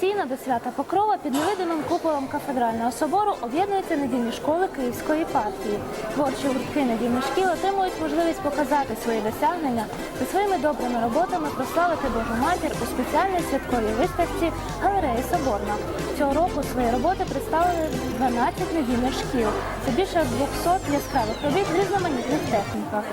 Традиційно до свята Покрова під невидимим куполом кафедрального собору об'єднуються недільні школи Київської партії. Творчі гуртки недільних шкіл отримують можливість показати свої досягнення та своїми добрими роботами прославити Божу матір у спеціальній святковій виставці галереї Соборна. Цього року свої роботи представили 12 недільних шкіл. Це більше як 200 яскравих робіт в різноманітних техніках.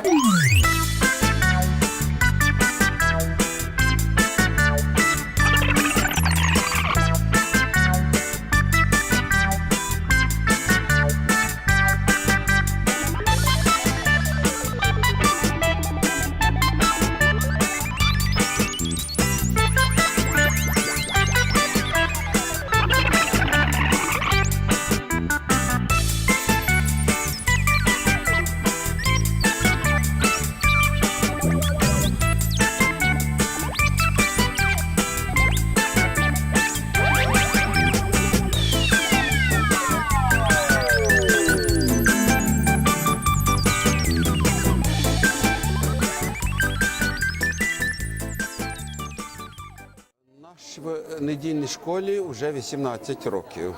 Недільній школі вже 18 років.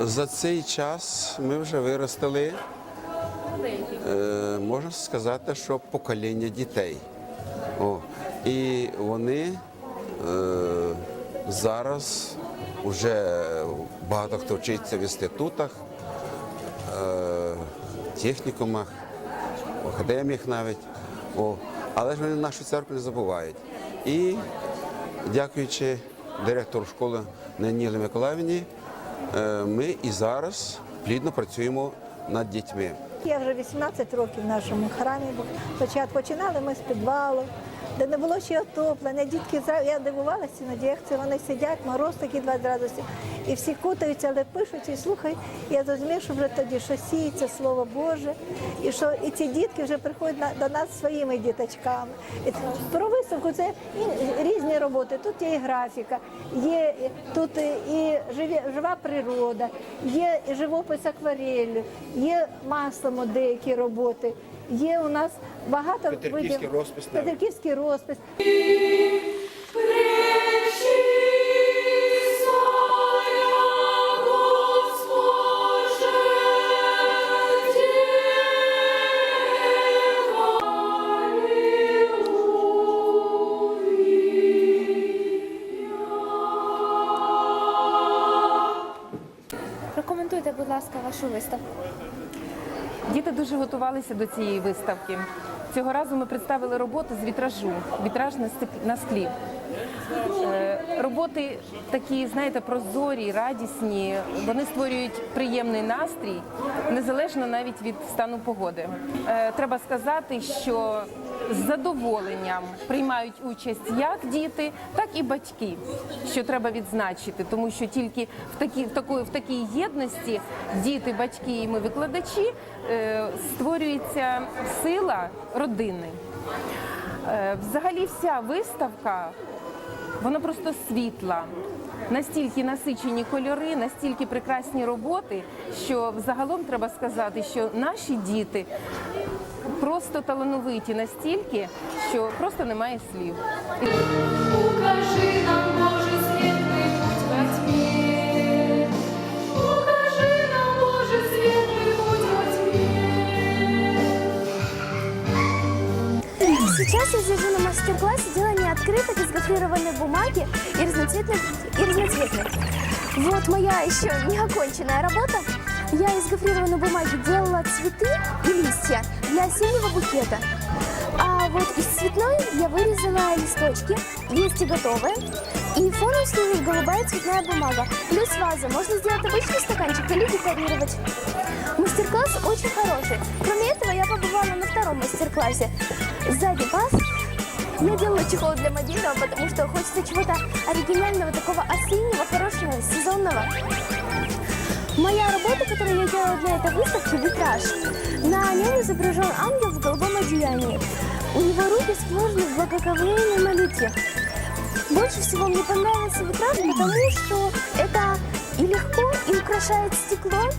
За цей час ми вже виростили, е, можна сказати, що покоління дітей. О, і вони е, зараз вже багато хто вчиться в інститутах, е, технікумах, академіях навіть. О, але ж вони нашу церкву не забувають. І дякуючи директору школи Ненілі Миколаївні, е, ми і зараз плідно працюємо над дітьми. Я вже 18 років в нашому храмі. Спочатку починали ми з підвалу, де не було ще отоплення. Дітки я дивувалася іноді, як це вони сидять, мороз такий 20 градусів, і всі кутаються, але пишуть і слухай. Я зрозумів, що вже тоді що сіється слово Боже, і що і ці дітки вже приходять до нас своїми діточками. І про виставку це і різні роботи. Тут є і графіка, є тут і живі- жива природа, є живопис акварелью, є маслом деякі роботи. Є у нас багато Петриківський видів. розпис навіть. Петриківський розпис. Прокоментуйте, будь ласка, вашу виставку. Діти дуже готувалися до цієї виставки. Цього разу ми представили роботу з вітражу, вітраж на склі. Е, Роботи такі, знаєте, прозорі, радісні. Вони створюють приємний настрій, незалежно навіть від стану погоди. Е, Треба сказати, що з задоволенням приймають участь як діти, так і батьки, що треба відзначити, тому що тільки в такій, в такої, в такій єдності діти, батьки і ми викладачі е, створюється сила родини. Взагалі, вся виставка вона просто світла. Настільки насичені кольори, настільки прекрасні роботи, що взагалом треба сказати, що наші діти просто талановиті настільки, що просто немає слів. Укажи нам, Боже, светлый путь во тьме. Укажи нам, Боже, светлый путь во тьме. Сейчас я сижу на мастер-классе делания открыток из гофрированной бумаги и разноцветных, и разноцветных. Вот моя еще неоконченная работа. Я из гофрированной бумаги делала цветы и листья для осеннего букета. А вот из цветной я вырезала листочки, листья готовые. И фоном служит голубая цветная бумага. Плюс ваза. Можно сделать обычный стаканчик или декорировать. Мастер-класс очень хороший. Кроме этого, я побывала на втором мастер-классе. Сзади вас я делала чехол для мобильного, потому что хочется чего-то оригинального, такого осеннего, хорошего, сезонного. Моя работа, которую я делала для этой выставки, витраж. На нем изображен ангел в голубом одеянии. У него руки сложены в благоговейной молитве. Больше всего мне понравился витраж, потому что это и легко, и украшает стекло,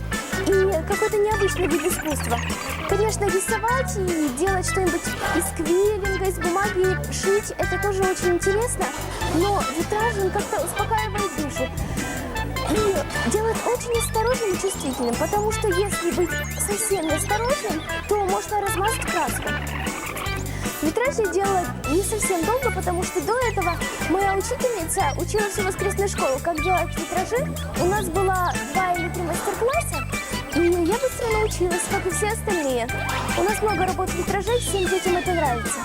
и какой-то необычный вид искусства. Конечно, рисовать и делать что-нибудь из квиллинга, из бумаги, шить, это тоже очень интересно. но витраж он как-то успокаивает душу и делает очень осторожным и чувствительным, потому что если быть совсем неосторожным, то можно размазать краску. Витраж я делала не совсем долго, потому что до этого моя учительница училась в воскресной школе, как делать витражи. У нас было два или три мастер-класса, я быстро научилась, как и все остальные. У нас много работ витражей, всем детям это нравится.